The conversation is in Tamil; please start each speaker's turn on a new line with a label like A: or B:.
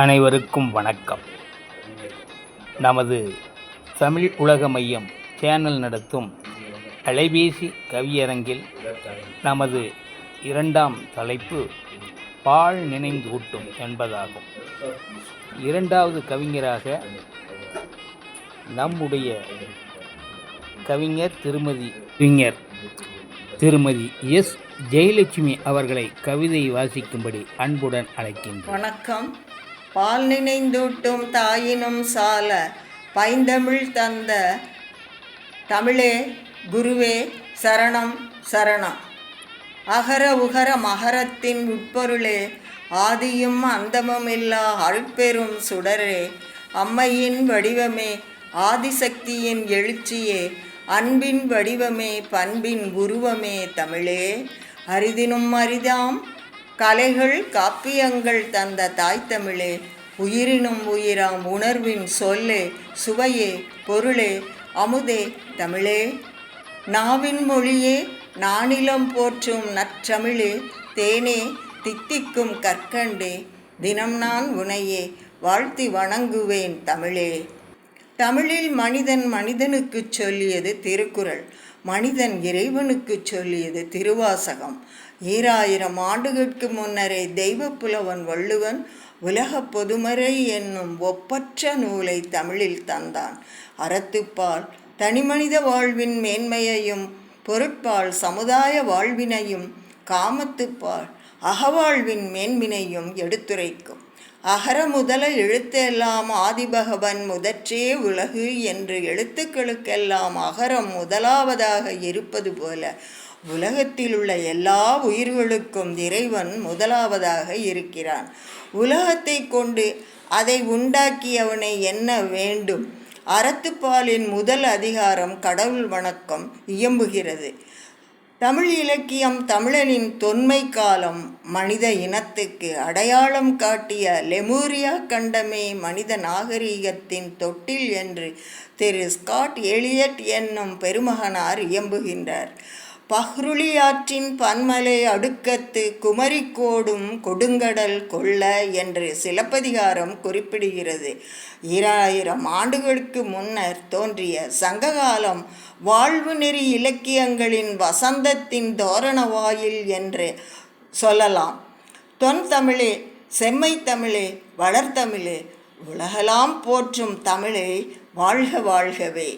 A: அனைவருக்கும் வணக்கம் நமது தமிழ் உலக மையம் சேனல் நடத்தும் அலைபேசி கவியரங்கில் நமது இரண்டாம் தலைப்பு பால் ஊட்டும் என்பதாகும் இரண்டாவது கவிஞராக நம்முடைய கவிஞர் திருமதி
B: கவிஞர் திருமதி எஸ் ஜெயலட்சுமி அவர்களை கவிதை வாசிக்கும்படி அன்புடன் அழைக்கின்றேன்
C: வணக்கம் பால் நினைந்தூட்டும் தாயினும் சால பைந்தமிழ் தந்த தமிழே குருவே சரணம் சரணம் அகர உகர மகரத்தின் உட்பொருளே ஆதியும் அந்தமும் இல்லா அழுப்பெரும் சுடரே அம்மையின் வடிவமே ஆதிசக்தியின் எழுச்சியே அன்பின் வடிவமே பண்பின் உருவமே தமிழே அரிதினும் அரிதாம் கலைகள் காப்பியங்கள் தந்த தாய் தமிழே உயிரினும் உயிராம் உணர்வின் சொல்லே சுவையே பொருளே அமுதே தமிழே நாவின் மொழியே நானிலம் போற்றும் நற்றமிழே தேனே தித்திக்கும் கற்கண்டே தினம் நான் உனையே வாழ்த்தி வணங்குவேன் தமிழே தமிழில் மனிதன் மனிதனுக்கு சொல்லியது திருக்குறள் மனிதன் இறைவனுக்கு சொல்லியது திருவாசகம் ஈராயிரம் ஆண்டுகளுக்கு முன்னரே தெய்வ புலவன் வள்ளுவன் உலக பொதுமறை என்னும் ஒப்பற்ற நூலை தமிழில் தந்தான் அறத்துப்பால் தனிமனித வாழ்வின் மேன்மையையும் பொருட்பால் சமுதாய வாழ்வினையும் காமத்துப்பால் அகவாழ்வின் மேன்மினையும் எடுத்துரைக்கும் அகர முதல எழுத்தெல்லாம் ஆதிபகவன் முதற்றே உலகு என்று எழுத்துக்களுக்கெல்லாம் அகரம் முதலாவதாக இருப்பது போல உலகத்தில் உள்ள எல்லா உயிர்களுக்கும் இறைவன் முதலாவதாக இருக்கிறான் உலகத்தை கொண்டு அதை உண்டாக்கியவனை என்ன வேண்டும் அறத்துப்பாலின் முதல் அதிகாரம் கடவுள் வணக்கம் இயம்புகிறது தமிழ் இலக்கியம் தமிழனின் தொன்மை காலம் மனித இனத்துக்கு அடையாளம் காட்டிய லெமூரியா கண்டமே மனித நாகரீகத்தின் தொட்டில் என்று திரு ஸ்காட் எலியட் என்னும் பெருமகனார் இயம்புகின்றார் பஹ்ருளியாற்றின் பன்மலை அடுக்கத்து குமரிக்கோடும் கொடுங்கடல் கொள்ள என்று சிலப்பதிகாரம் குறிப்பிடுகிறது ஈராயிரம் ஆண்டுகளுக்கு முன்னர் தோன்றிய சங்ககாலம் வாழ்வு நெறி இலக்கியங்களின் வசந்தத்தின் தோரண வாயில் என்று சொல்லலாம் தொன் தமிழே செம்மை தமிழே வளர்த்தமிழே உலகலாம் போற்றும் தமிழை வாழ்க வாழ்கவே